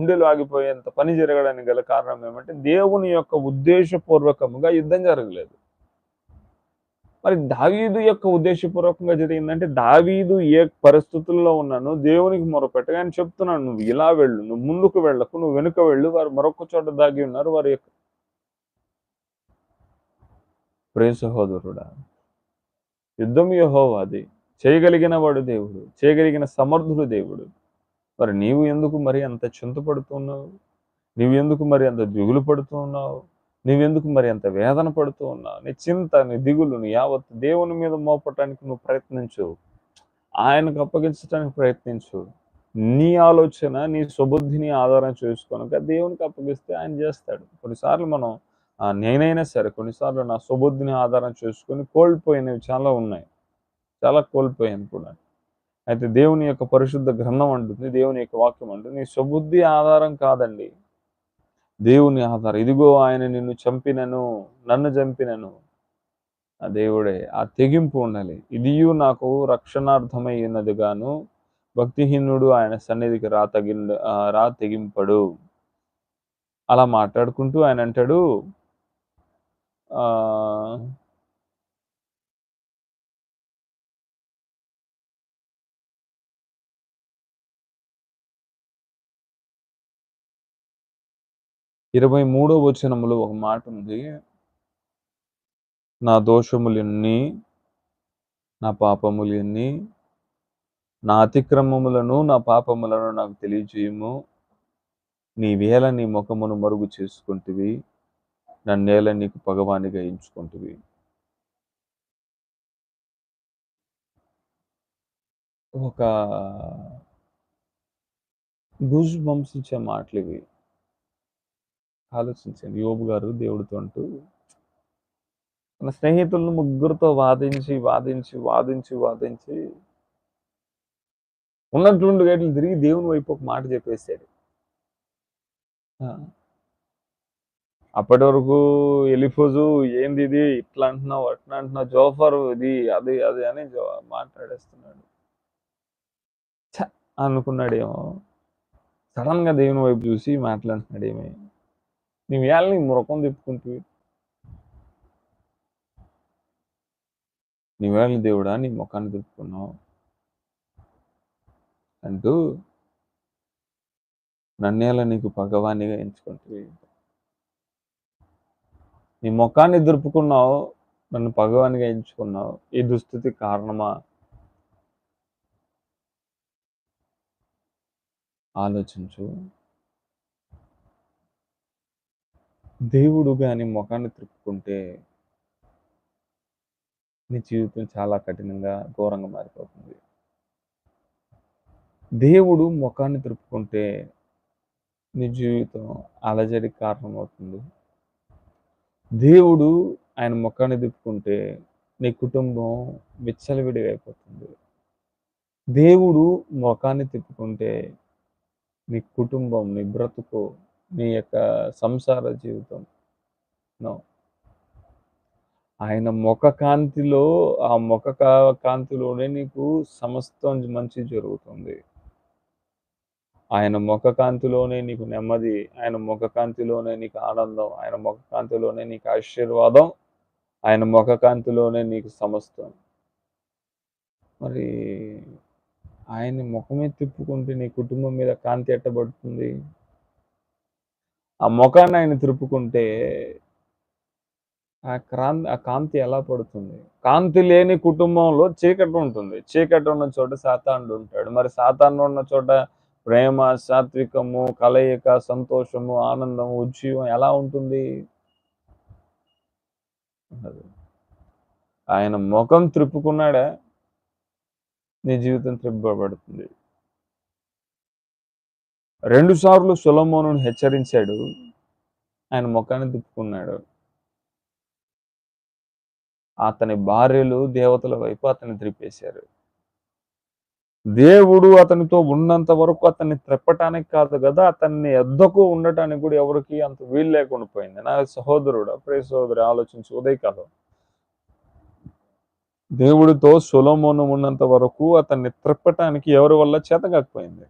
గుండెలు ఆగిపోయేంత పని జరగడానికి గల కారణం ఏమంటే దేవుని యొక్క ఉద్దేశపూర్వకముగా యుద్ధం జరగలేదు. మరి దావీదు యొక్క ఉద్దేశపూర్వకంగా జరిగిందంటే దావీదు ఏ పరిస్థితుల్లో ఉన్నానో దేవునికి మొరపెట్టగా ఆయన చెప్తున్నాను నువ్వు ఇలా వెళ్ళు నువ్వు ముందుకు వెళ్ళకు నువ్వు వెనుక వెళ్ళు వారు మరొక చోట దాగి ఉన్నారు వారి యొక్క ప్రే సహోదరుడా యుద్ధం యహోవాది చేయగలిగిన వాడు దేవుడు చేయగలిగిన సమర్థుడు దేవుడు. మరి నీవు ఎందుకు మరి అంత చింతపడుతున్నావు? నీవు ఎందుకు మరి అంత దిగులు పడుతూ ఉన్నావు నీవెందుకు మరి అంత వేదన పడుతూ ఉన్నావు నీ చింత నీ దిగులు నీ యావత్ దేవుని మీద మోపటానికి నువ్వు ప్రయత్నించు. ఆయనకు అప్పగించడానికి ప్రయత్నించు. నీ ఆలోచన నీ సుబుద్ధిని ఆధారం చేసుకొనక దేవునికి అప్పగిస్తే ఆయన చేస్తాడు. కొన్నిసార్లు మనం నేనైనా సరే కొన్నిసార్లు నా సుబుద్ధిని ఆధారం చేసుకొని కోల్పోయినవి చాలా ఉన్నాయి. చాలా కోల్పోయాను కూడా. అయితే దేవుని యొక్క పరిశుద్ధ గ్రంథం అంటుంది దేవుని యొక్క వాక్యం అంటుంది నీ సుబుద్ధి ఆధారం కాదండి. దేవుని ఆధారం. ఇదిగో ఆయన నిన్ను చంపినను నన్ను చంపినను. ఆ దేవుడే ఆ తెగింపు ఉండాలి. ఇదియు నాకు రక్షణార్థమై ఉన్నది గాను భక్తిహీనుడు ఆయన సన్నిధికి రా తగి రా తెగింపడు. అలా మాట్లాడుకుంటూ ఆయన అంటాడు ఇరవై మూడో వచనంలో ఒక మాట ఉంది. నా దోషములన్నీ నా పాపములన్నీ నా అతిక్రమములను నా పాపములను నాకు తెలియజేయము. నీ వేళ నీ ముఖమును మరుగు చేసుకుంటువి. నన్నేల నీకు పగవానిగా ఎంచుకుంటువి. ఒక గుజ్ బంప్స్ ఇచ్చే మాటలు ఇవి ఆలోచించండి యోబు గారు దేవుడితో అంటూ తన స్నేహితులను ముగ్గురితో వాదించి వాదించి వాదించి వాదించి ఉన్నట్లుండి గేట్లు తిరిగి దేవుని వైపు ఒక మాట చెప్పేశాడు. అప్పటి వరకు ఎలిఫోజు ఏంది ఇది? ఇట్లా అంటున్నావు అట్లా అంటున్నావు జోఫర్ ఇది అది అది అని జో మాట్లాడేస్తున్నాడు. అనుకున్నాడేమో. సడన్గా దేవుని వైపు చూసి మాట్లాడుతున్నాడేమే నీ వేళని ముఖం తిప్పుకుంటూ. నీ వేళ దేవుడా నీ ముఖాన్ని తిప్పుకున్నావు. అంటూ నన్నేలా నీకు పగవానిగా ఎంచుకుంటుంది నీ ముఖాన్ని దురుపుకున్నావు నన్ను పగవానిగా ఎంచుకున్నావు. ఈ దుస్థితి కారణమా? ఆలోచించు. దేవుడు కానీ ముఖాన్ని తిప్పుకుంటే నీ జీవితం చాలా కఠినంగా ఘోరంగా మారిపోతుంది. దేవుడు ముఖాన్ని తిప్పుకుంటే నీ జీవితం అలజడికి కారణమవుతుంది. దేవుడు ఆయన ముఖాన్ని తిప్పుకుంటే నీ కుటుంబం విచ్చలవిడిగా అయిపోతుంది. దేవుడు ముఖాన్ని తిప్పుకుంటే నీ కుటుంబం నీ బ్రతుకు నీ యొక్క సంసార జీవితం. నో. ఆయన ముఖ కాంతిలో ఆ ముఖ కా- కాంతిలోనే నీకు సమస్తం మంచి జరుగుతుంది. ఆయన ముఖ కాంతిలోనే నీకు నెమ్మది ఆయన ముఖ కాంతిలోనే నీకు ఆనందం ఆయన ముఖ కాంతిలోనే నీకు ఆశీర్వాదం ఆయన ముఖ కాంతిలోనే నీకు సమస్తం. మరి ఆయన ముఖమే తిప్పుకుంటే నీ కుటుంబం మీద కాంతి ఎట్టబడుతుంది? ఆ ముఖాన్ని ఆయన తిరుపుకుంటే ఆ క్రాంతి ఆ కాంతి ఎలా పడుతుంది? కాంతి లేని కుటుంబంలో చీకటి ఉంటుంది. చీకటి ఉన్న చోట సాతానుడు ఉంటాడు. మరి సాతాను ఉన్న చోట ప్రేమ సాత్వికము కలయిక సంతోషము ఆనందము ఉజ్జీవం ఎలా ఉంటుంది? ఆయన ముఖం త్రిప్పుకున్నాడా నీ జీవితం త్రిప్పబడుతుంది రెండు సార్లు సులమోను హెచ్చరించాడు. ఆయన ముఖాన్ని తిప్పుకున్నాడు. అతని భార్యలు దేవతల వైపు అతన్ని త్రిప్పేశారు దేవుడు అతనితో ఉన్నంత వరకు అతన్ని త్రిప్పటానికి కాదు కదా అతన్ని ఎద్దకు ఉండటానికి కూడా ఎవరికి అంత వీలు లేకుండా పోయింది. నా సహోదరుడు ప్రియ సహోదరు ఆలోచించి ఉదయకాలం. దేవుడితో సులమోనం ఉన్నంత వరకు అతన్ని త్రిప్పటానికి ఎవరి వల్ల చేతకాకపోయింది